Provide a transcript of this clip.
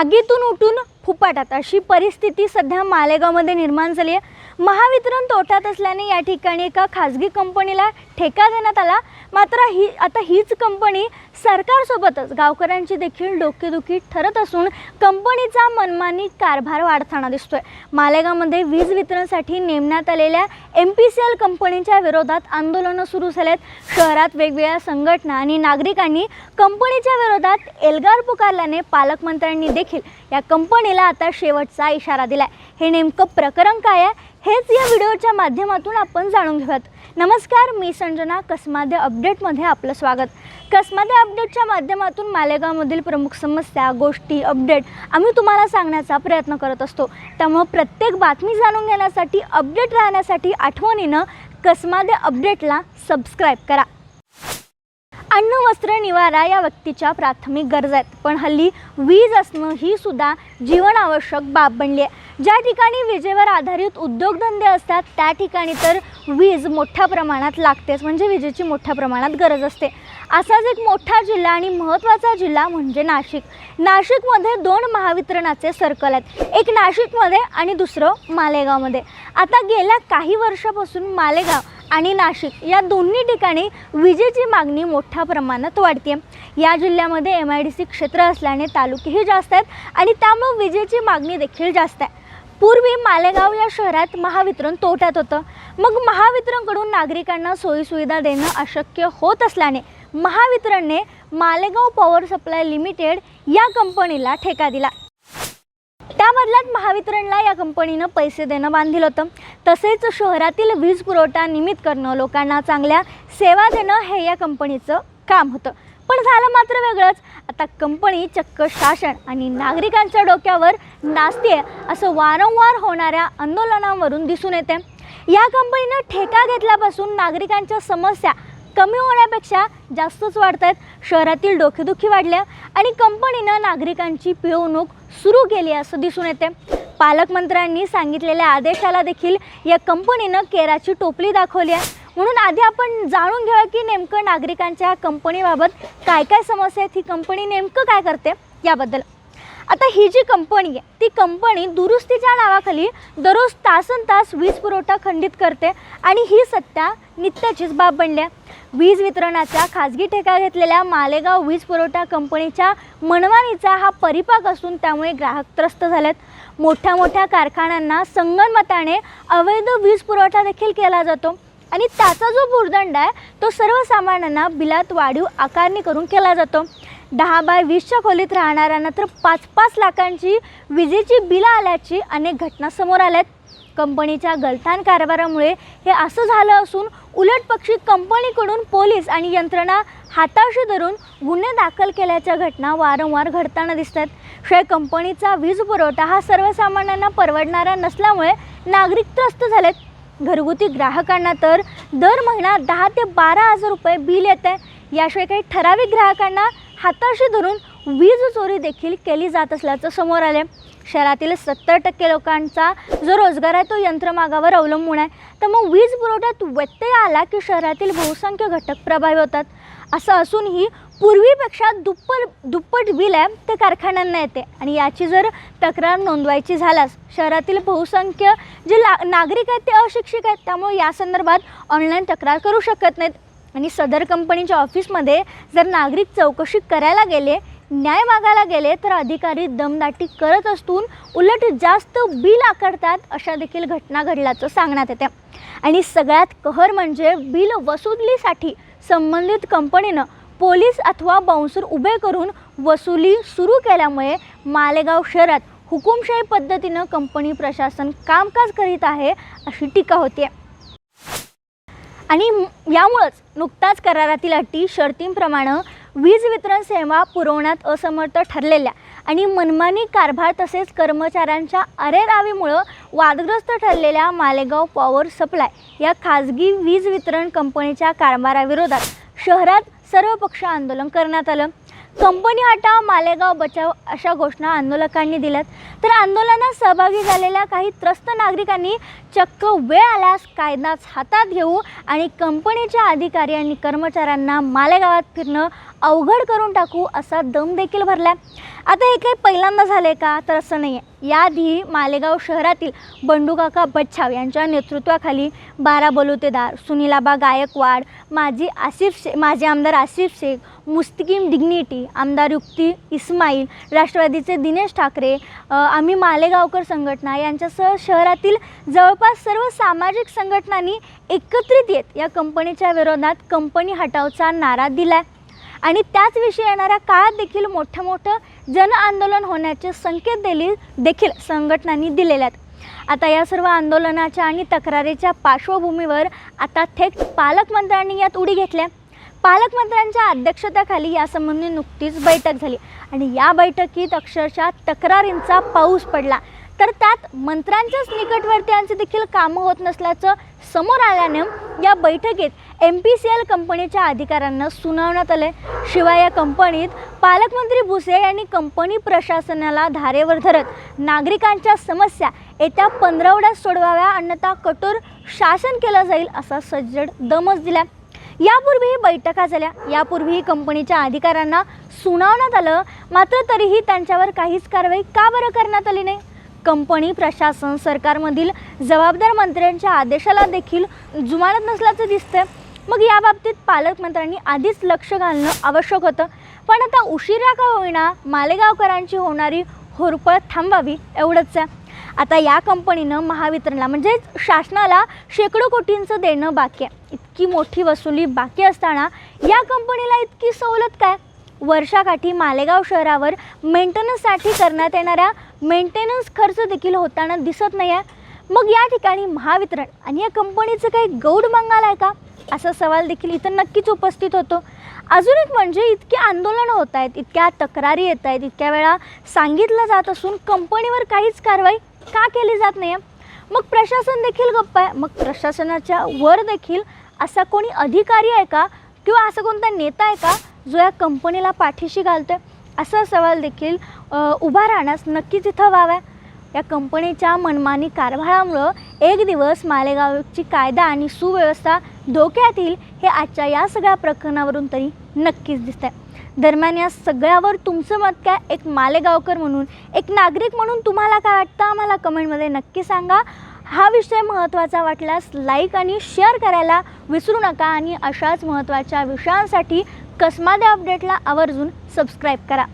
आगीतून उठून फुपाटात अशी परिस्थिती सध्या मालेगावमध्ये निर्माण झाली आहे. महावितरण तोट्यात असल्याने या ठिकाणी एका खाजगी कंपनीला ठेका देण्यात आला. मात्र ही आता हीच कंपनी सरकारसोबतच गावकऱ्यांची देखील डोकेदुखी ठरत असून कंपनीचा मनमानी कारभार वाढताना दिसतोय. मालेगावमध्ये वीज वितरणसाठी नेमण्यात आलेल्या एम पी सी एल कंपनीच्या विरोधात आंदोलनं सुरू झालेत. शहरात वेगवेगळ्या संघटना आणि नागरिकांनी कंपनीच्या विरोधात एल्गार पुकारल्याने पालकमंत्र्यांनी देखील या कंपनीला आता शेवटचा इशारा दिलाय. हे नेमकं प्रकरण काय आहे? हेच या व्हिडिओच्या माध्यमातून आपण जाणून घेऊयात. नमस्कार मी संजना. कसमादे अपडेटमध्ये आपलं स्वागत. कसमादे अपडेटच्या माध्यमातून मालेगावमधील प्रमुख समस्या गोष्टी अपडेट आम्ही तुम्हाला सांगण्याचा प्रयत्न करत असतो. त्यामुळं प्रत्येक बातमी जाणून घेण्यासाठी अपडेट राहण्यासाठी आठवणीनं कसमादे अपडेटला सबस्क्राईब करा. अन्न वस्त्र निवारा या व्यक्तीच्या प्राथमिक गरजा आहेत. पण हल्ली वीज असणं ही सुद्धा जीवनावश्यक बाब बनली आहे. ज्या ठिकाणी विजेवर आधारित उद्योगधंदे असतात त्या ठिकाणी तर वीज मोठ्या प्रमाणात लागतेच. म्हणजे विजेची मोठ्या प्रमाणात गरज असते. असाच एक मोठा जिल्हा आणि महत्त्वाचा जिल्हा म्हणजे नाशिक. नाशिकमध्ये दोन महावितरणाचे सर्कल आहेत. एक नाशिकमध्ये आणि दुसरं मालेगावमध्ये. आता गेल्या काही वर्षापासून मालेगाव आणि नाशिक या दोन्ही ठिकाणी विजेची मागणी मोठ्या प्रमाणात वाढते या जिल्ह्यामध्ये एम आय डी सी क्षेत्र असल्याने तालुकेही जास्त आहेत आणि त्यामुळं विजेची मागणी देखील जास्त आहे. पूर्वी मालेगाव या शहरात महावितरण तोट्यात होतं. मग महावितरणकडून नागरिकांना सोयीसुविधा देणं अशक्य होत असल्याने महावितरणने मालेगाव पॉवर सप्लाय लिमिटेड या कंपनीला ठेका दिला. त्या बदल्यात महावितरणला या कंपनीनं पैसे देणं बांधील होतं. तसेच शहरातील वीज पुरवठा निमित करणं लोकांना चांगल्या सेवा देणं हे या कंपनीचं काम होतं. पण झालं मात्र वेगळंच. आता कंपनी चक्क शासन आणि नागरिकांच्या डोक्यावर नाचते असं वारंवार होणाऱ्या आंदोलनांवरून दिसून येते. या कंपनीनं ठेका घेतल्यापासून नागरिकांच्या समस्या कमी होण्यापेक्षा जास्तच वाढत आहेत शहरातील डोकेदुखी वाढल्या आणि कंपनीनं नागरिकांची पिळवणूक सुरू केली असं दिसून येते. पालकमंत्र्यांनी सांगितलेल्या आदेशाला देखील या कंपनीनं केराची टोपली दाखवली आहे. म्हणून आधी आपण जाणून घेऊया की नेमकं नागरिकांच्या कंपनीबाबत काय काय समस्या आहेत ही कंपनी नेमकं काय करते याबद्दल. आता ही जी कंपनी आहे ती कंपनी दुरुस्तीच्या नावाखाली दररोज तासन तास वीज पुरवठा खंडित करते आणि ही सत्ता नित्याचीच बाब बनली वीज वितरणाच्या खाजगी ठेका घेतलेल्या मालेगाव वीज पुरवठा कंपनीच्या मनमानीचा हा परिपाक असून त्यामुळे ग्राहक त्रस्त झालेत. मोठ्या मोठ्या कारखान्यांना संगनमताने अवैध वीज पुरवठा देखील केला जातो आणि त्याचा जो भुर्दंड आहे तो सर्वसामान्यांना बिलात वाढीव आकारणी करून केला जातो. दहा बाय वीसच्या खोलीत राहणाऱ्यांना तर पाच पाच लाखांची विजेची बिलं आल्याची अनेक घटना समोर आल्या आहेत कंपनीच्या गलथान कारभारामुळे हे असं झालं असून उलट पक्षी कंपनीकडून पोलीस आणि यंत्रणा हाताशी धरून गुन्हे दाखल केल्याच्या घटना वारंवार घडताना दिसत आहेत शिवाय कंपनीचा वीज पुरवठा हा सर्वसामान्यांना परवडणारा नसल्यामुळे नागरिक त्रस्त झालेत. घरगुती ग्राहकांना तर दर महिना दहा ते बारा हजार रुपये बिल येत आहे याशिवाय काही ठराविक ग्राहकांना हाताशी धरून वीज चोरी देखील केली जात असल्याचं समोर आले शहरातील सत्तर टक्के लोकांचा जो रोजगार आहे तो यंत्रमागावर अवलंबून आहे. तर मग वीज पुरवठ्यात व्यत्यय आला की शहरातील बहुसंख्य घटक प्रभावी होतात. असं असूनही पूर्वीपेक्षा दुप्पट दुप्पट बिल आहे ते कारखान्यांना येते. आणि याची जर तक्रार नोंदवायची झाल्यास शहरातील बहुसंख्य जे ला नागरिक आहेत ते अशिक्षित आहेत त्यामुळे या संदर्भात ऑनलाईन तक्रार करू शकत नाहीत. आणि सदर कंपनीच्या ऑफिसमध्ये जर नागरिक चौकशी करायला गेले न्याय मागायला गेले तर अधिकारी दमदाटी करत असून उलट जास्त बिल आकारतात अशा देखील घटना घडल्याचं सांगण्यात येते. आणि सगळ्यात कहर म्हणजे बिल वसुलीसाठी संबंधित कंपनीनं पोलीस अथवा बाउन्सर उभे करून वसुली सुरू केल्यामुळे मालेगाव शहरात हुकुमशाही पद्धतीनं कंपनी प्रशासन कामकाज करीत आहे अशी टीका होते आणि यामुळंच नुकताच करारातील अटी शर्तींप्रमाणे वीज वितरण सेवा पुरवण्यात असमर्थ ठरलेल्या आणि मनमानी कारभार तसेच कर्मचाऱ्यांच्या अरेरावीमुळं वादग्रस्त ठरलेल्या मालेगाव पॉवर सप्लाय या खाजगी वीज वितरण कंपनीच्या कारभाराविरोधात शहरात सर्वपक्ष आंदोलन करण्यात आलं. कंपनी हटाव मालेगाव बचाव अशा घोषणा आंदोलकांनी दिल्यात. तर आंदोलनात सहभागी झालेल्या काही त्रस्त नागरिकांनी चक्क वेळ आल्यास कायदाच हातात घेऊ आणि कंपनीच्या अधिकारी आणि कर्मचाऱ्यांना मालेगावात फिरणं अवघड करून टाकू असा दम देखील भरला आता हे काही पहिल्यांदा झालं आहे का? तर असं नाही आहे याआधी मालेगाव शहरातील बंडूकाका बच्छाव यांच्या नेतृत्वाखाली बारा बलुतेदार सुनीलाबा गायकवाड माजी आसिफ शे माजी आमदार आसिफ शेख मुस्तिकीम डिग्निटी आमदार युक्ती इस्माईल राष्ट्रवादीचे दिनेश ठाकरे आम्ही मालेगावकर संघटना यांच्यासह शहरातील जवळपास सर्व सामाजिक संघटनांनी एकत्रित येत या कंपनीच्या विरोधात कंपनी हटावचा नारा दिला आणि त्याचविषयी येणाऱ्या काळात देखील मोठं मोठं जन आंदोलन होण्याचे संकेत दिली देखील संघटनांनी दिलेले आहेत. आता या सर्व आंदोलनाच्या आणि तक्रारीच्या पार्श्वभूमीवर आता थेट पालकमंत्र्यांनी यात उडी घेतल्या पालकमंत्र्यांच्या अध्यक्षतेखाली यासंबंधी नुकतीच बैठक झाली. आणि या बैठकीत अक्षरशः तक्रारींचा पाऊस पडला. तर त्यात मंत्र्यांच्याच निकटवर्तीयांचे देखील कामं होत नसल्याचं समोर आल्यानं या बैठकीत एम पी सी एल कंपनीच्या अधिकाऱ्यांना सुनावण्यात आले शिवाय या कंपनीत पालकमंत्री भुसे यांनी कंपनी प्रशासनाला धारेवर धरत नागरिकांच्या समस्या येत्या पंधरवड्यात सोडवाव्या अन्यथा कठोर शासन केलं जाईल असा सज्जड दमच दिला यापूर्वीही बैठका झाल्या. यापूर्वीही कंपनीच्या अधिकाऱ्यांना सुनावण्यात आलं. मात्र तरीही त्यांच्यावर काहीच कारवाई का बरं करण्यात आली नाही? कंपनी प्रशासन सरकारमधील जबाबदार मंत्र्यांच्या आदेशाला देखील जुमानत नसल्याचं दिसतंय. मग याबाबतीत पालकमंत्र्यांनी आधीच लक्ष घालणं आवश्यक होतं. पण आता उशिरा का होईना मालेगावकरांची होणारी होरपळ थांबावी एवढंच आहे. आता या कंपनीनं महावितरणला म्हणजेच शासनाला शेकडो कोटींचं देणं बाकी आहे. इतकी मोठी वसुली बाकी असताना या कंपनीला इतकी सवलत काय? वर्षाकाठी मालेगाव शहरावर मेंटेनन्ससाठी करण्यात येणाऱ्या मेंटेनन्स खर्च देखील होताना दिसत नाही आहे मग या ठिकाणी महावितरण आणि या कंपनीचं काही गौड मंगाल आहे का? असा सवाल देखील इथं नक्कीच उपस्थित होतो. अजून एक म्हणजे इतके आंदोलनं होत आहेत इतक्या तक्रारी येत आहेत इतक्या वेळा सांगितलं जात असून कंपनीवर काहीच कारवाई का केली जात नाही आहे मग प्रशासन देखील गप्प आहे. मग प्रशासनाच्या वर देखील असा कोणी अधिकारी आहे का? किंवा असा कोणता नेता आहे का जो या कंपनीला पाठीशी घालतो आहे असा सवाल देखील उभा राहण्यास नक्कीच इथं व्हावा या कंपनीच्या मनमानी कारभारामुळं एक दिवस मालेगावची कायदा आणि सुव्यवस्था धोक्यात येईल हे आजच्या या सगळ्या प्रकरणावरून तरी नक्कीच दिसत आहे दरम्यान या सगळ्यावर तुमचं मत काय? एक मालेगावकर म्हणून एक नागरिक म्हणून तुम्हाला काय वाटतं? आम्हाला कमेंटमध्ये नक्की सांगा. हा विषय महत्त्वाचा वाटल्यास लाईक आणि शेअर करायला विसरू नका आणि अशाच महत्त्वाच्या विषयांसाठी कसमादे अपडेटला आवर्जून सबस्क्राईब करा.